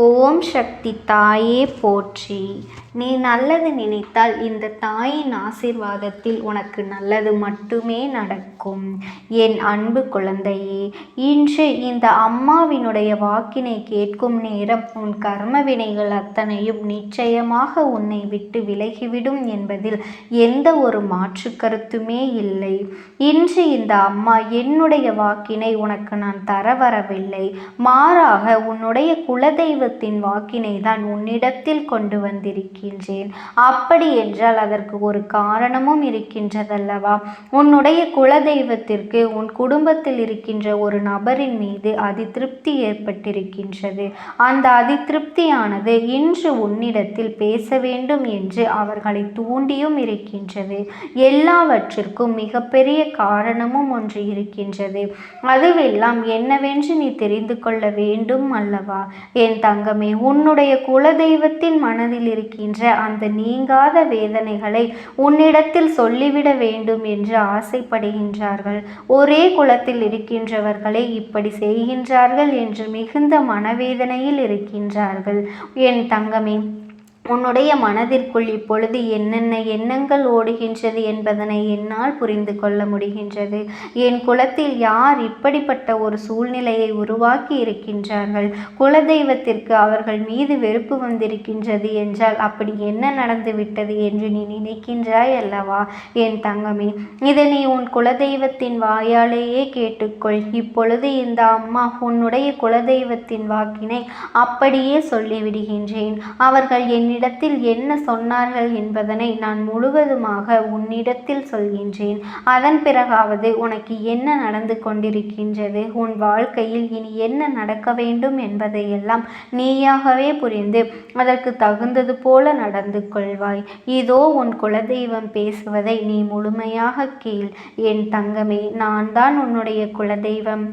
ஓம் சக்தி தாயே போற்றி. நீ நல்லது நினைத்தால் இந்த தாயின் ஆசீர்வாதத்தில் உனக்கு நல்லது மட்டுமே நடக்கும். என் அன்பு குழந்தையே இன்று இந்த அம்மாவினுடைய வாக்கினை கேட்கும் நேரம் உன் கர்ம வினைகள் அத்தனையும் நிச்சயமாக உன்னை விட்டு விலகிவிடும் என்பதில் எந்த ஒரு மாற்று கருத்துமே இல்லை. இன்று இந்த அம்மா என்னுடைய வாக்கினை உனக்கு நான் தர வரவில்லை மாறாக உன்னுடைய தெய்வத்தின் வாக்கினை தான் உன்னிடத்தில் கொண்டு வந்திருக்கின்றேன். அப்படி என்றால் அதற்கு ஒரு காரணமும் இருக்கின்றதல்லவா? உன்னுடைய குலதெய்வத்திற்கு உன் குடும்பத்தில் இருக்கின்ற ஒரு நபரின் மீது அதிருப்தி ஏற்பட்டிருக்கின்றது. அந்த அதிருப்தியானது இன்று உன்னிடத்தில் பேச வேண்டும் என்று அவர்களை தூண்டியும் இருக்கின்றது. எல்லாவற்றிற்கும் மிகப்பெரிய காரணமும் ஒன்று இருக்கின்றது. அதுவெல்லாம் என்னவென்று நீ தெரிந்து கொள்ள வேண்டும் அல்லவா? என் தங்கமே உன்னுடைய குலதெய்வத்தின் மனதில் இருக்கின்ற அந்த நீங்காத வேதனைகளை உன்னிடத்தில் சொல்லிவிட வேண்டும் என்று ஆசைப்படுகின்றார்கள். ஒரே குலத்தில் இருக்கின்றவர்களே இப்படி செய்கின்றார்கள் என்று மிகுந்த மனவேதனையில் இருக்கின்றார்கள். என் தங்கமே உன்னுடைய மனதிற்குள் இப்பொழுது என்னென்ன எண்ணங்கள் ஓடுகின்றது என்பதனை என்னால் புரிந்து கொள்ள முடிகின்றது. என் குலத்தில் யார் இப்படிப்பட்ட ஒரு சூழ்நிலையை உருவாக்கி இருக்கின்றார்கள்? குலதெய்வத்திற்கு அவர்கள் மீது வெறுப்பு வந்திருக்கின்றது என்றால் அப்படி என்ன நடந்துவிட்டது என்று நீ நினைக்கின்றாய் அல்லவா? என் தங்கமே இதை நீ உன் குலதெய்வத்தின் வாயாலேயே கேட்டுக்கொள். இப்பொழுது இந்த அம்மா உன்னுடைய குலதெய்வத்தின் வாக்கினை அப்படியே சொல்லிவிடுகின்றேன். அவர்கள் என் என்னிடத்தில் என்ன சொன்னார்கள் என்பதனை நான் முழுவதுமாக உன்னிடத்தில் சொல்கின்றேன். அதன் பிறகாவது உனக்கு என்ன நடந்து கொண்டிருக்கின்றது? உன் வாழ்க்கையில் இனி என்ன நடக்க வேண்டும் என்பதையெல்லாம் நீயாகவே புரிந்து அதற்கு தகுந்தது போல நடந்து கொள்வாய். இதோ உன் குலதெய்வம் பேசுவதை நீ முழுமையாக கேள். என் தங்கமே நான் தான் உன்னுடைய குலதெய்வம்.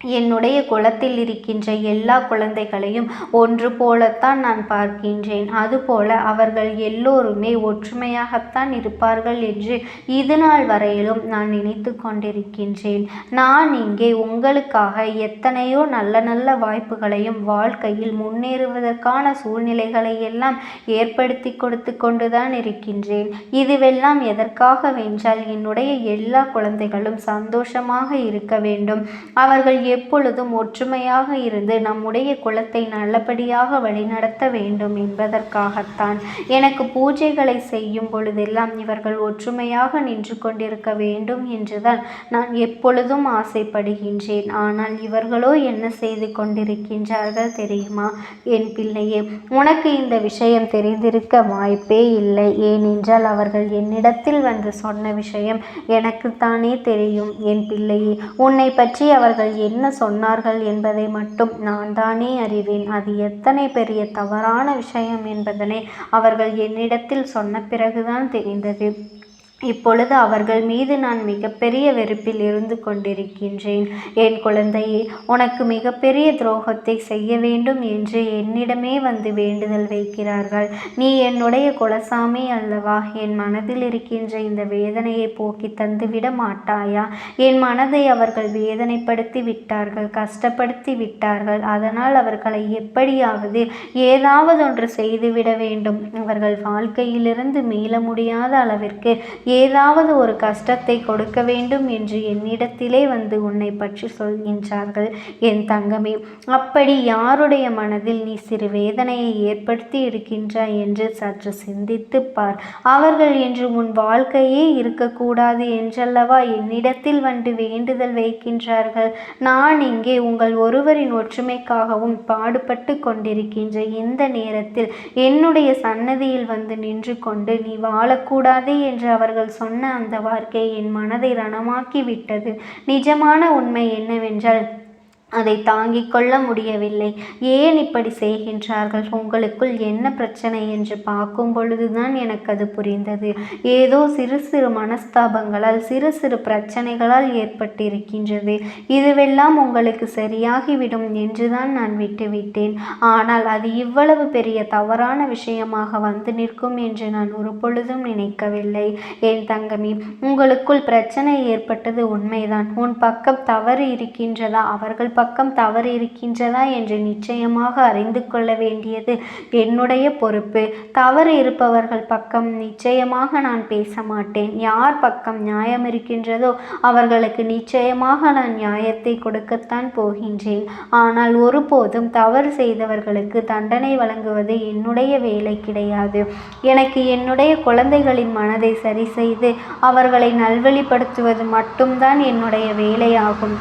என்னுடைய குலத்தில் இருக்கின்ற எல்லா குழந்தைகளையும் ஒன்று போலத்தான் நான் பார்க்கின்றேன். அதுபோல அவர்கள் எல்லோருமே ஒற்றுமையாகத்தான் இருப்பார்கள் என்று இது நாள் வரையிலும் நான் நினைத்து கொண்டிருக்கின்றேன். நான் இங்கே உங்களுக்காக எத்தனையோ நல்ல நல்ல வாய்ப்புகளையும் வாழ்க்கையில் முன்னேறுவதற்கான சூழ்நிலைகளை எல்லாம் ஏற்படுத்தி கொடுத்து கொண்டுதான் இருக்கின்றேன். இதுவெல்லாம் எதற்காக வென்றால் என்னுடைய எல்லா குழந்தைகளும் சந்தோஷமாக இருக்க வேண்டும். அவர்கள் எப்பொழுதும் ஒற்றுமையாக இருந்து நம்முடைய குலத்தை நல்லபடியாக வழிநடத்த வேண்டும் என்பதற்காகத்தான் எனக்கு பூஜைகளை செய்யும் பொழுதெல்லாம் இவர்கள் ஒற்றுமையாக நின்று கொண்டிருக்க வேண்டும் என்றுதான் நான் எப்பொழுதும் ஆசைப்படுகின்றேன். ஆனால் இவர்களோ என்ன செய்து கொண்டிருக்கின்றார்கள் தெரியுமா? என் பிள்ளையே உனக்கு இந்த விஷயம் தெரிந்திருக்க வாய்ப்பே இல்லை. ஏனென்றால் அவர்கள் என்னிடத்தில் வந்து சொன்ன விஷயம் எனக்குத்தானே தெரியும். என் பிள்ளையே உன்னை பற்றி அவர்கள் என்ன சொன்னார்கள் என்பதை மட்டும் நான் தானே அறிவேன். அது எத்தனை பெரிய தவறான விஷயம் என்பதனை அவர்கள் என்னிடத்தில் சொன்ன பிறகுதான் தெரிந்தது. இப்பொழுது அவர்கள் மீது நான் மிகப்பெரிய வெறுப்பில் இருந்து கொண்டிருக்கின்றேன். என் குழந்தையே உனக்கு மிகப்பெரிய துரோகத்தை செய்ய வேண்டும் என்று என்னிடமே வந்து வேண்டுதல் வைக்கிறார்கள். நீ என்னுடைய குலசாமி அல்லவா? என் மனதில் இருக்கின்ற இந்த வேதனையை போக்கி தந்துவிட மாட்டாயா? என் மனதை அவர்கள் வேதனைப்படுத்தி விட்டார்கள் கஷ்டப்படுத்தி விட்டார்கள். அதனால் அவர்களை எப்படியாவது ஏதாவது ஒன்று செய்துவிட வேண்டும். அவர்கள் வாழ்க்கையிலிருந்து மீள முடியாத அளவிற்கு ஏதாவது ஒரு கஷ்டத்தை கொடுக்க வேண்டும் என்று என்னிடத்திலே வந்து உன்னை பற்றி சொல்கின்றார்கள் என் தங்கமே. அப்படி யாருடைய மனதில் நீ சிறு வேதனையை ஏற்படுத்தி இருக்கின்றாய் என்று சற்று சிந்தித்து பார். அவர்கள் என்று உன் வாழ்க்கையே இருக்கக்கூடாது என்றல்லவா என்னிடத்தில் வந்து வேண்டுதல் வைக்கின்றார்கள்? நான் இங்கே உங்கள் ஒருவரின் ஒற்றுமைக்காகவும் பாடுபட்டு கொண்டிருக்கின்ற இந்த நேரத்தில் என்னுடைய சன்னதியில் வந்து நின்று கொண்டு நீ வாழக்கூடாது என்று அவர்கள் சொன்ன அந்த வார்த்தை என் மனதை ரணமாக்கி விட்டது நிஜமான உண்மை என்னவென்றால் அதை தாங்கிக் கொள்ள முடியவில்லை. ஏன் இப்படி செய்கின்றார்கள்? உங்களுக்குள் என்ன பிரச்சனை என்று பார்க்கும் பொழுதுதான் எனக்கு அது புரிந்தது. ஏதோ சிறு சிறு மனஸ்தாபங்களால் சிறு சிறு பிரச்சனைகளால் ஏற்பட்டிருக்கின்றது. இதுவெல்லாம் உங்களுக்கு சரியாகிவிடும் என்றுதான் நான் விட்டுவிட்டேன். ஆனால் அது இவ்வளவு பெரிய தவறான விஷயமாக வந்து நிற்கும் என்று நான் ஒரு பொழுதும் நினைக்கவில்லை. என் தங்கமி உங்களுக்குள் பிரச்சனை ஏற்பட்டது உண்மைதான். உன் பக்கம் தவறு இருக்கின்றதா? அவர்கள் பக்கம் தவறு இருக்கின்றதா என்று நிச்சயமாக அறிந்து கொள்ள வேண்டியது என்னுடைய பொறுப்பு. தவறு இருப்பவர்கள் பக்கம் நிச்சயமாக நான் பேச மாட்டேன். யார் பக்கம் நியாயம் இருக்கின்றதோ அவர்களுக்கு நிச்சயமாக நான் நியாயத்தை கொடுக்கத்தான் போகின்றேன். ஆனால் ஒருபோதும் தவறு செய்தவர்களுக்கு தண்டனை வழங்குவது என்னுடைய வேலை கிடையாது. எனக்கு என்னுடைய குழந்தைகளின் மனதை சரி செய்து அவர்களை நல்வழிப்படுத்துவது மட்டும்தான் என்னுடைய வேலையாகும்.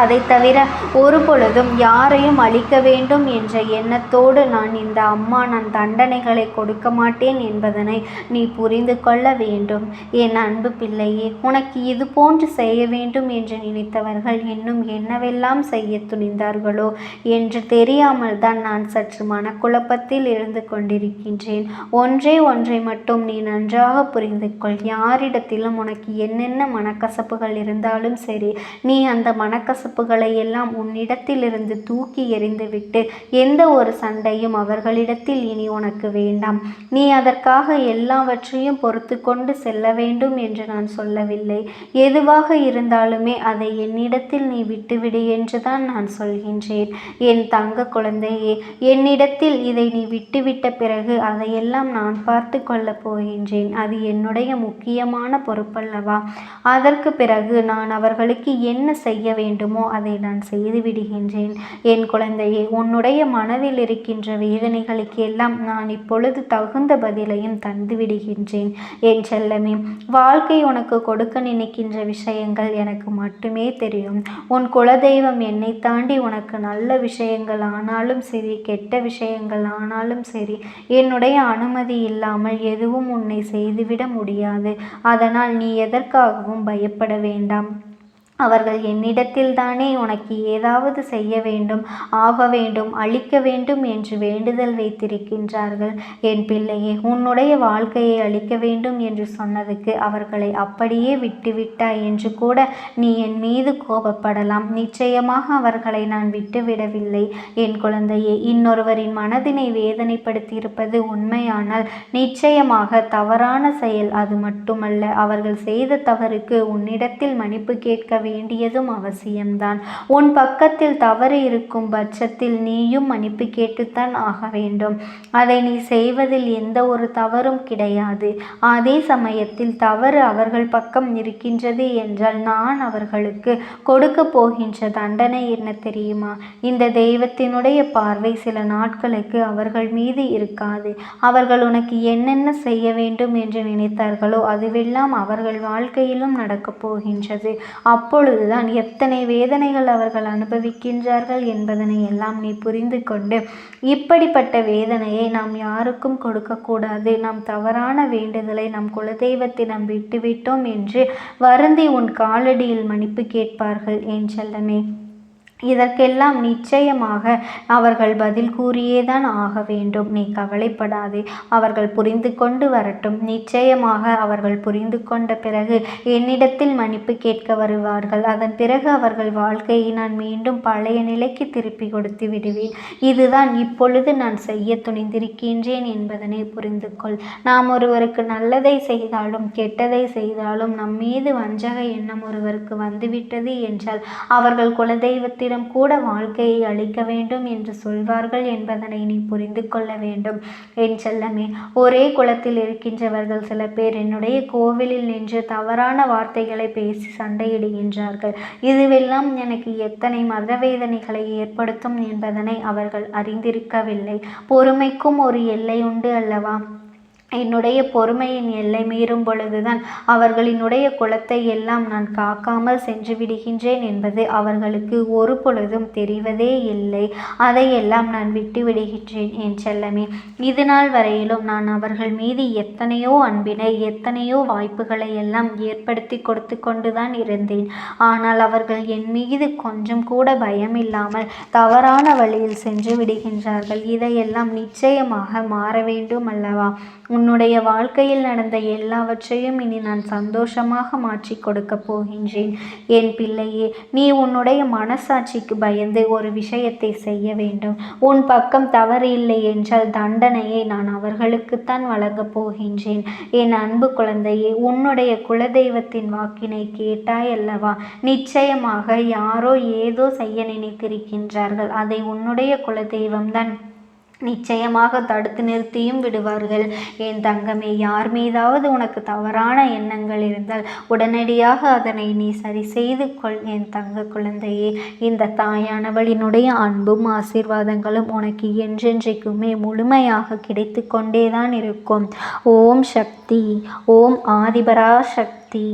அதை தவிர ஒரு பொழுதும் யாரையும் அழிக்க வேண்டும் என்ற எண்ணத்தோடு நான் இந்த அம்மா நான் தண்டனைகளை கொடுக்க மாட்டேன் என்பதனை நீ புரிந்து கொள்ள வேண்டும். என் அன்பு பிள்ளையே உனக்கு இது போன்று செய்ய வேண்டும் என்று நினைத்தவர்கள் இன்னும் என்னவெல்லாம் செய்ய துணிந்தார்களோ என்று தெரியாமல் தான் நான் சற்று மனக்குழப்பத்தில் இருந்து கொண்டிருக்கின்றேன். ஒன்றே ஒன்றை மட்டும் நீ நன்றாக புரிந்து கொள். யாரிடத்திலும் உனக்கு என்னென்ன மனக்கசப்புகள் இருந்தாலும் சரி நீ அந்த மனக்கச கசப்புகளை எல்லாம் உன்னிடத்திலிருந்து தூக்கி எறிந்துவிட்டு எந்த ஒரு சண்டையும் அவர்களிடத்தில் இனி உனக்கு வேண்டாம். நீ அதற்காக எல்லாவற்றையும் பொறுத்து கொண்டு செல்ல வேண்டும் என்று நான் சொல்லவில்லை. எதுவாக இருந்தாலுமே அதை என்னிடத்தில் நீ விட்டுவிடு என்றுதான் நான் சொல்கின்றேன். என் தங்க குழந்தையே என்னிடத்தில் இதை நீ விட்டுவிட்ட பிறகு அதையெல்லாம் நான் பார்த்து கொள்ளப் போகின்றேன். அது என்னுடைய முக்கியமான பொறுப்பல்லவா? அதற்கு பிறகு நான் அவர்களுக்கு என்ன செய்ய வேண்டுமோ? வேண்டுமோ அதை நான் செய்து விடுகின்றேன். என் குழந்தையே உன்னுடைய மனதில் இருக்கின்ற வேதனைகளுக்கு எல்லாம் நான் இப்பொழுது தகுந்த பதிலையும் தந்து விடுகின்றேன். என் செல்லமே வாழ்க்கை உனக்கு கொடுக்க நினைக்கின்ற விஷயங்கள் எனக்கு மட்டுமே தெரியும். உன் குலதெய்வம் என்னை தாண்டி உனக்கு நல்ல விஷயங்கள் ஆனாலும் சரி கெட்ட விஷயங்கள் ஆனாலும் சரி என்னுடைய அனுமதி இல்லாமல் எதுவும் உன்னை செய்துவிட முடியாது. அதனால் நீ எதற்காகவும் பயப்பட வேண்டாம். அவர்கள் என்னிடத்தில்தானே உனக்கு ஏதாவது செய்ய வேண்டும் ஆக வேண்டும் அழிக்க வேண்டும் என்று வேண்டுதல் வைத்திருக்கின்றார்கள். என் பிள்ளையே உன்னுடைய வாழ்க்கையை அழிக்க வேண்டும் என்று சொன்னதுக்கு அவர்களை அப்படியே விட்டுவிட்டாய் என்று கூட நீ என் மீது கோபப்படலாம். நிச்சயமாக அவர்களை நான் விட்டுவிடவில்லை. என் குழந்தையே இன்னொருவரின் மனதினை வேதனைப்படுத்தியிருப்பது உண்மையானால் நிச்சயமாக தவறான செயல் அது மட்டுமல்ல. அவர்கள் செய்த தவறுக்கு உன்னிடத்தில் மன்னிப்பு கேட்க வேண்டியதும் அவசியம்தான். உன் பக்கத்தில் தவறு இருக்கும் பட்சத்தில் நீயும் மன்னிப்பு கேட்டுத்தான் ஆக வேண்டும். அதை நீ செய்வதில் எந்த ஒரு தவறும் கிடையாது. அதே சமயத்தில் தவறு அவர்கள் பக்கம் இருக்கின்றது என்றால் நான் அவர்களுக்கு கொடுக்க போகின்ற தண்டனை என்ன தெரியுமா? இந்த தெய்வத்தினுடைய பார்வை சில நாட்களுக்கு அவர்கள் மீது இருக்காது. அவர்கள் உனக்கு என்னென்ன செய்ய வேண்டும் என்று நினைத்தார்களோ அதுவெல்லாம் அவர்கள் வாழ்க்கையிலும் நடக்கப் போகின்றது. அப்போ அப்பொழுதுதான் எத்தனை வேதனைகள் அவர்கள் அனுபவிக்கின்றார்கள் என்பதனை எல்லாம் நீ புரிந்து கொண்டு இப்படிப்பட்ட வேதனையை நாம் யாருக்கும் கொடுக்கக்கூடாது. நாம் தவறான வேண்டுதலை நம் குலதெய்வத்திடம் விட்டுவிட்டோம் என்று வருந்தி உன் காலடியில் மன்னிப்பு கேட்பார்கள் என் செல்லமே? இதற்கெல்லாம் நிச்சயமாக அவர்கள் பதில் கூறியேதான் ஆக வேண்டும். நீ கவலைப்படாதே. அவர்கள் புரிந்து கொண்டு வரட்டும். நிச்சயமாக அவர்கள் புரிந்து கொண்ட பிறகு என்னிடத்தில் மன்னிப்பு கேட்க வருவார்கள். அதன் பிறகு அவர்கள் வாழ்க்கையை நான் மீண்டும் பழைய நிலைக்கு திருப்பி கொடுத்து விடுவேன். இதுதான் இப்பொழுது நான் செய்ய துணிந்திருக்கின்றேன் என்பதனை புரிந்து கொள். நாம் ஒருவருக்கு நல்லதை செய்தாலும் கெட்டதை செய்தாலும் நம் மீது வஞ்சக எண்ணம் ஒருவருக்கு வந்துவிட்டது என்றால் அவர்கள் குலதெய்வத்தில் குலத்திடம் கூட வாழ்க்கையை அளிக்க வேண்டும் என்று சொல்வார்கள் என்பதனை நீ புரிந்து கொள்ள வேண்டும். என் செல்லமே ஒரே குலத்தில் இருக்கின்றவர்கள் சில பேர் என்னுடைய கோவிலில் நின்று தவறான வார்த்தைகளை பேசி சண்டையிடுகின்றார்கள். இதுவெல்லாம் எனக்கு எத்தனை மதவேதனைகளை ஏற்படுத்தும் என்பதனை அவர்கள் அறிந்திருக்கவில்லை. பொறுமைக்கும் ஒரு எல்லை உண்டு அல்லவா? என்னுடைய பொறுமையின் எல்லை மீறும் பொழுதுதான் அவர்களினுடைய குலத்தை எல்லாம் நான் காக்காமல் சென்று விடுகின்றேன் என்பது அவர்களுக்கு ஒரு பொழுதும் தெரிவதே இல்லை. அதையெல்லாம் நான் விட்டு விடுகின்றேன் என் செல்லமே. இது நாள் வரையிலும் நான் அவர்கள் மீது எத்தனையோ அன்பினை எத்தனையோ வாய்ப்புகளை எல்லாம் ஏற்படுத்தி கொடுத்து கொண்டுதான் இருந்தேன். ஆனால் அவர்கள் என் மீது கொஞ்சம் கூட பயம் இல்லாமல் தவறான வழியில் சென்று விடுகின்றார்கள். இதையெல்லாம் நிச்சயமாக மாற வேண்டும் அல்லவா உன்னுடைய வாழ்க்கையில் நடந்த எல்லாவற்றையும் இனி நான் சந்தோஷமாக மாற்றிக் கொடுக்கப் போகின்றேன். என் பிள்ளையே நீ உன்னுடைய மனசாட்சிக்கு பயந்து ஒரு விஷயத்தை செய்ய வேண்டும். உன் பக்கம் தவறு இல்லை என்றால் தண்டனையை நான் அவர்களுக்குத்தான் வழங்கப் போகின்றேன். என் அன்பு குழந்தையே உன்னுடைய குலதெய்வத்தின் வாக்கினை கேட்டாய் அல்லவா? நிச்சயமாக யாரோ ஏதோ செய்ய நினைத்திருக்கின்றார்கள். அதை உன்னுடைய குலதெய்வம்தான் நிச்சயமாக தடுத்து நிறுத்தியும் விடுவார்கள். என் தங்கமே யார் மீதாவது உனக்கு தவறான எண்ணங்கள் இருந்தால் உடனடியாக அதனை நீ சரி செய்து கொள் என் தங்க குழந்தையே. இந்த தாயானவளினுடைய அன்பும் ஆசீர்வாதங்களும் உனக்கு என்றென்றைக்குமே முழுமையாக கிடைத்து கொண்டேதான் இருக்கும். ஓம் சக்தி ஓம் ஆதிபரா சக்தி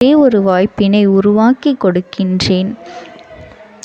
ஒரே ஒரு வாய்ப்பினை உருவாக்கி கொடுக்கின்றேன்.